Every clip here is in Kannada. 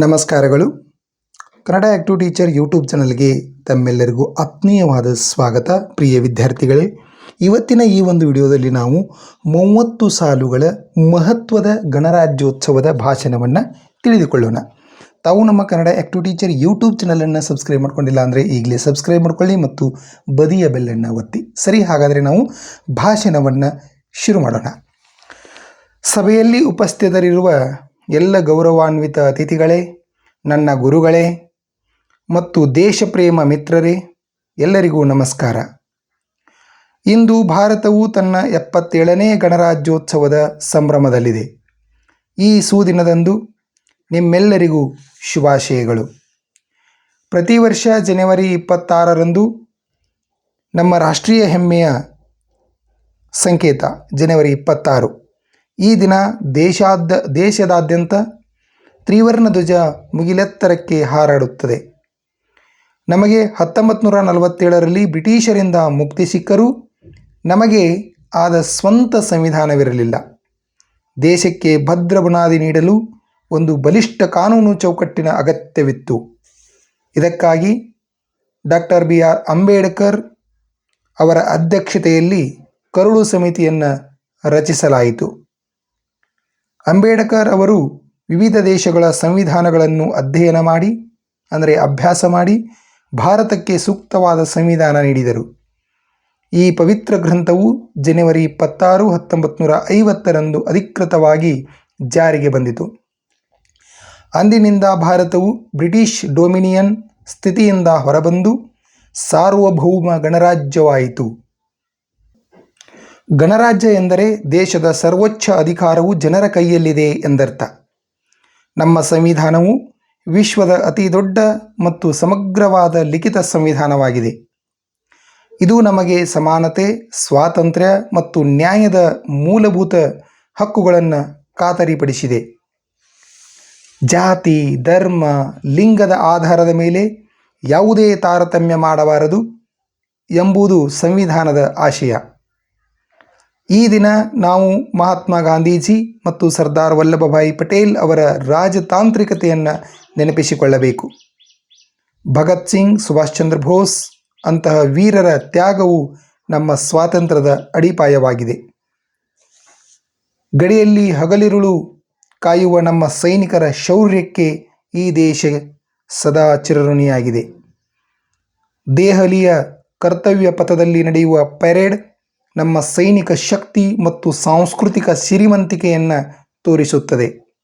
ನಮಸ್ಕಾರಗಳು. ಕನ್ನಡ ಆ್ಯಕ್ಟಿವ್ ಟೀಚರ್ ಯೂಟ್ಯೂಬ್ ಚಾನಲ್ಗೆ ತಮ್ಮೆಲ್ಲರಿಗೂ ಆತ್ಮೀಯವಾದ ಸ್ವಾಗತ. ಪ್ರಿಯ ವಿದ್ಯಾರ್ಥಿಗಳೇ, ಇವತ್ತಿನ ಈ ಒಂದು ವಿಡಿಯೋದಲ್ಲಿ ನಾವು ಮೂವತ್ತು ಸಾಲುಗಳ ಮಹತ್ವದ ಗಣರಾಜ್ಯೋತ್ಸವದ ಭಾಷಣವನ್ನು ತಿಳಿದುಕೊಳ್ಳೋಣ. ತಾವು ನಮ್ಮ ಕನ್ನಡ ಆ್ಯಕ್ಟಿವ್ ಟೀಚರ್ ಯೂಟ್ಯೂಬ್ ಚಾನಲನ್ನು ಸಬ್ಸ್ಕ್ರೈಬ್ ಮಾಡ್ಕೊಂಡಿಲ್ಲ ಅಂದರೆ ಈಗಲೇ ಸಬ್ಸ್ಕ್ರೈಬ್ ಮಾಡ್ಕೊಳ್ಳಿ ಮತ್ತು ಬದಿಯ ಬೆಲ್ಲನ್ನು ಒತ್ತಿ. ಸರಿ, ಹಾಗಾದರೆ ನಾವು ಭಾಷಣವನ್ನು ಶುರು ಮಾಡೋಣ. ಸಭೆಯಲ್ಲಿ ಉಪಸ್ಥಿತರಿರುವ ಎಲ್ಲ ಗೌರವಾನ್ವಿತ ಅತಿಥಿಗಳೇ, ನನ್ನ ಗುರುಗಳೇ ಮತ್ತು ದೇಶಪ್ರೇಮ ಮಿತ್ರರೇ, ಎಲ್ಲರಿಗೂ ನಮಸ್ಕಾರ. ಇಂದು ಭಾರತವು ತನ್ನ ಎಪ್ಪತ್ತೇಳನೇ ಗಣರಾಜ್ಯೋತ್ಸವದ ಸಂಭ್ರಮದಲ್ಲಿದೆ. ಈ ಸುದಿನದಂದು ನಿಮ್ಮೆಲ್ಲರಿಗೂ ಶುಭಾಶಯಗಳು. ಪ್ರತಿ ವರ್ಷ ಜನವರಿ ಇಪ್ಪತ್ತಾರರಂದು ನಮ್ಮ ರಾಷ್ಟ್ರೀಯ ಹೆಮ್ಮೆಯ ಸಂಕೇತ, ಜನವರಿ ಇಪ್ಪತ್ತಾರು. ಈ ದಿನ ದೇಶಾದ ದೇಶದಾದ್ಯಂತ ತ್ರಿವರ್ಣ ಧ್ವಜ ಮುಗಿಲೆತ್ತರಕ್ಕೆ ಹಾರಾಡುತ್ತದೆ. ನಮಗೆ ಹತ್ತೊಂಬತ್ತು ನೂರ ನಲವತ್ತೇಳರಲ್ಲಿ ಬ್ರಿಟಿಷರಿಂದ ಮುಕ್ತಿ ಸಿಕ್ಕರೂ ನಮಗೆ ಆದ ಸ್ವಂತ ಸಂವಿಧಾನವಿರಲಿಲ್ಲ. ದೇಶಕ್ಕೆ ಭದ್ರ ಬುನಾದಿ ನೀಡಲು ಒಂದು ಬಲಿಷ್ಠ ಕಾನೂನು ಚೌಕಟ್ಟಿನ ಅಗತ್ಯವಿತ್ತು. ಇದಕ್ಕಾಗಿ ಡಾಕ್ಟರ್ ಬಿ. ಆರ್. ಅಂಬೇಡ್ಕರ್ ಅವರ ಅಧ್ಯಕ್ಷತೆಯಲ್ಲಿ ಕರುಳು ಸಮಿತಿಯನ್ನು ರಚಿಸಲಾಯಿತು. ಅಂಬೇಡ್ಕರ್ ಅವರು ವಿವಿಧ ದೇಶಗಳ ಸಂವಿಧಾನಗಳನ್ನು ಅಧ್ಯಯನ ಮಾಡಿ, ಅಂದರೆ ಅಭ್ಯಾಸ ಮಾಡಿ, ಭಾರತಕ್ಕೆ ಸೂಕ್ತವಾದ ಸಂವಿಧಾನ ನೀಡಿದರು. ಈ ಪವಿತ್ರ ಗ್ರಂಥವು ಜನವರಿ ಇಪ್ಪತ್ತಾರು ಹತ್ತೊಂಬತ್ತು ನೂರ ಐವತ್ತರಂದು ಅಧಿಕೃತವಾಗಿ ಜಾರಿಗೆ ಬಂದಿತು. ಅಂದಿನಿಂದ ಭಾರತವು ಬ್ರಿಟಿಷ್ ಡೊಮಿನಿಯನ್ ಸ್ಥಿತಿಯಿಂದ ಹೊರಬಂದು ಸಾರ್ವಭೌಮ ಗಣರಾಜ್ಯವಾಯಿತು. ಗಣರಾಜ್ಯ ಎಂದರೆ ದೇಶದ ಸರ್ವೋಚ್ಚ ಅಧಿಕಾರವು ಜನರ ಕೈಯಲ್ಲಿದೆ ಎಂದರ್ಥ. ನಮ್ಮ ಸಂವಿಧಾನವು ವಿಶ್ವದ ಅತಿ ದೊಡ್ಡ ಮತ್ತು ಸಮಗ್ರವಾದ ಲಿಖಿತ ಸಂವಿಧಾನವಾಗಿದೆ. ಇದು ನಮಗೆ ಸಮಾನತೆ, ಸ್ವಾತಂತ್ರ್ಯ ಮತ್ತು ನ್ಯಾಯದ ಮೂಲಭೂತ ಹಕ್ಕುಗಳನ್ನು ಖಾತರಿಪಡಿಸಿದೆ. ಜಾತಿ, ಧರ್ಮ, ಲಿಂಗದ ಆಧಾರದ ಮೇಲೆ ಯಾವುದೇ ತಾರತಮ್ಯ ಮಾಡಬಾರದು ಎಂಬುದು ಸಂವಿಧಾನದ ಆಶಯ. ಈ ದಿನ ನಾವು ಮಹಾತ್ಮ ಗಾಂಧೀಜಿ ಮತ್ತು ಸರ್ದಾರ್ ವಲ್ಲಭಭಾಯಿ ಪಟೇಲ್ ಅವರ ರಾಜತಾಂತ್ರಿಕತೆಯನ್ನು ನೆನಪಿಸಿಕೊಳ್ಳಬೇಕು. ಭಗತ್ ಸಿಂಗ್, ಸುಭಾಷ್ ಚಂದ್ರ ಬೋಸ್ ಅಂತಹ ವೀರರ ತ್ಯಾಗವು ನಮ್ಮ ಸ್ವಾತಂತ್ರ್ಯದ ಅಡಿಪಾಯವಾಗಿದೆ. ಗಡಿಯಲ್ಲಿ ಹಗಲಿರುಳು ಕಾಯುವ ನಮ್ಮ ಸೈನಿಕರ ಶೌರ್ಯಕ್ಕೆ ಈ ದೇಶ ಸದಾ ಚಿರಋಣಿಯಾಗಿದೆ. ದೆಹಲಿಯ ಕರ್ತವ್ಯ ಪಥದಲ್ಲಿ ನಡೆಯುವ ಪೆರೇಡ್ ನಮ್ಮ ಸೈನಿಕ ಶಕ್ತಿ ಮತ್ತು ಸಾಂಸ್ಕೃತಿಕ ಸಿರಿವಂತಿಕೆಯನ್ನು ತೋರಿಸುತ್ತದೆ.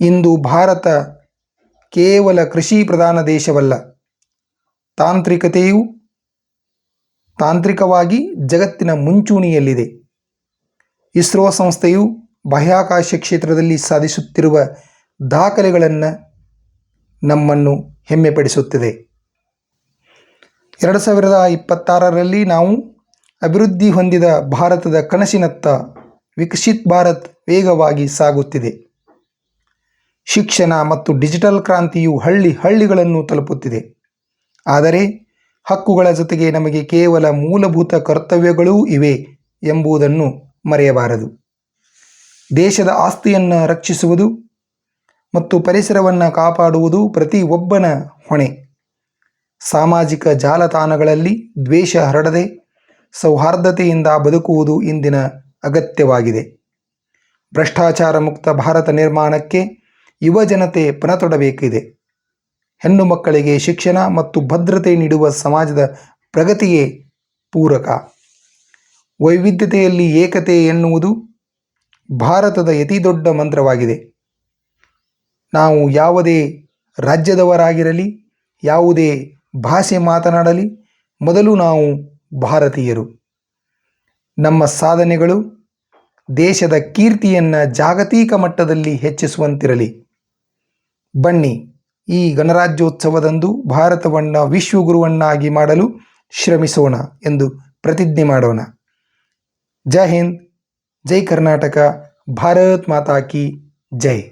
ಇಂದು ಭಾರತ ಕೇವಲ ಕೃಷಿ ಪ್ರಧಾನ ದೇಶವಲ್ಲ. ತಾಂತ್ರಿಕತೆಯು ತಾಂತ್ರಿಕವಾಗಿ ಜಗತ್ತಿನ ಮುಂಚೂಣಿಯಲ್ಲಿದೆ. ಇಸ್ರೋ ಸಂಸ್ಥೆಯು ಬಾಹ್ಯಾಕಾಶ ಕ್ಷೇತ್ರದಲ್ಲಿ ಸಾಧಿಸುತ್ತಿರುವ ದಾಖಲೆಗಳನ್ನು ನಮ್ಮನ್ನು ಹೆಮ್ಮೆಪಡಿಸುತ್ತದೆ. ಎರಡು ಸಾವಿರದ ಇಪ್ಪತ್ತಾರರಲ್ಲಿ ನಾವು ಅಭಿವೃದ್ಧಿ ಹೊಂದಿದ ಭಾರತದ ಕನಸಿನತ್ತ ವಿಕಸಿತ್ ಭಾರತ್ ವೇಗವಾಗಿ ಸಾಗುತ್ತಿದೆ. ಶಿಕ್ಷಣ ಮತ್ತು ಡಿಜಿಟಲ್ ಕ್ರಾಂತಿಯು ಹಳ್ಳಿ ಹಳ್ಳಿಗಳನ್ನು ತಲುಪುತ್ತಿದೆ. ಆದರೆ ಹಕ್ಕುಗಳ ಜೊತೆಗೆ ನಮಗೆ ಕೇವಲ ಮೂಲಭೂತ ಕರ್ತವ್ಯಗಳೂ ಇವೆ ಎಂಬುದನ್ನು ಮರೆಯಬಾರದು. ದೇಶದ ಆಸ್ತಿಯನ್ನು ರಕ್ಷಿಸುವುದು ಮತ್ತು ಪರಿಸರವನ್ನು ಕಾಪಾಡುವುದು ಪ್ರತಿ ಒಬ್ಬನ ಹೊಣೆ. ಸಾಮಾಜಿಕ ಜಾಲತಾಣಗಳಲ್ಲಿ ದ್ವೇಷ ಹರಡದೆ ಸೌಹಾರ್ದತೆಯಿಂದ ಬದುಕುವುದು ಇಂದಿನ ಅಗತ್ಯವಾಗಿದೆ. ಭ್ರಷ್ಟಾಚಾರ ಮುಕ್ತ ಭಾರತ ನಿರ್ಮಾಣಕ್ಕೆ ಯುವ ಜನತೆ ಪಣತೊಡಬೇಕಿದೆ ಹೆಣ್ಣು ಮಕ್ಕಳಿಗೆ ಶಿಕ್ಷಣ ಮತ್ತು ಭದ್ರತೆ ನೀಡುವ ಸಮಾಜದ ಪ್ರಗತಿಯೇ ಪೂರಕ. ವೈವಿಧ್ಯತೆಯಲ್ಲಿ ಏಕತೆ ಎನ್ನುವುದು ಭಾರತದ ಅತಿ ದೊಡ್ಡ ಮಂತ್ರವಾಗಿದೆ. ನಾವು ಯಾವುದೇ ರಾಜ್ಯದವರಾಗಿರಲಿ, ಯಾವುದೇ ಭಾಷೆ ಮಾತನಾಡಲಿ, ಮೊದಲು ನಾವು ಭಾರತೀಯರು. ನಮ್ಮ ಸಾಧನೆಗಳು ದೇಶದ ಕೀರ್ತಿಯನ್ನು ಜಾಗತಿಕ ಮಟ್ಟದಲ್ಲಿ ಹೆಚ್ಚಿಸುವಂತಿರಲಿ. ಬನ್ನಿ ಈ ಗಣರಾಜ್ಯೋತ್ಸವದಂದು ಭಾರತವನ್ನು ವಿಶ್ವಗುರುವನ್ನಾಗಿ ಮಾಡಲು ಶ್ರಮಿಸೋಣ ಎಂದು ಪ್ರತಿಜ್ಞೆ ಮಾಡೋಣ. ಜೈ ಹಿಂದ್, ಜೈ ಕರ್ನಾಟಕ, ಭಾರತ್ ಮಾತಾ ಕಿ ಜೈ.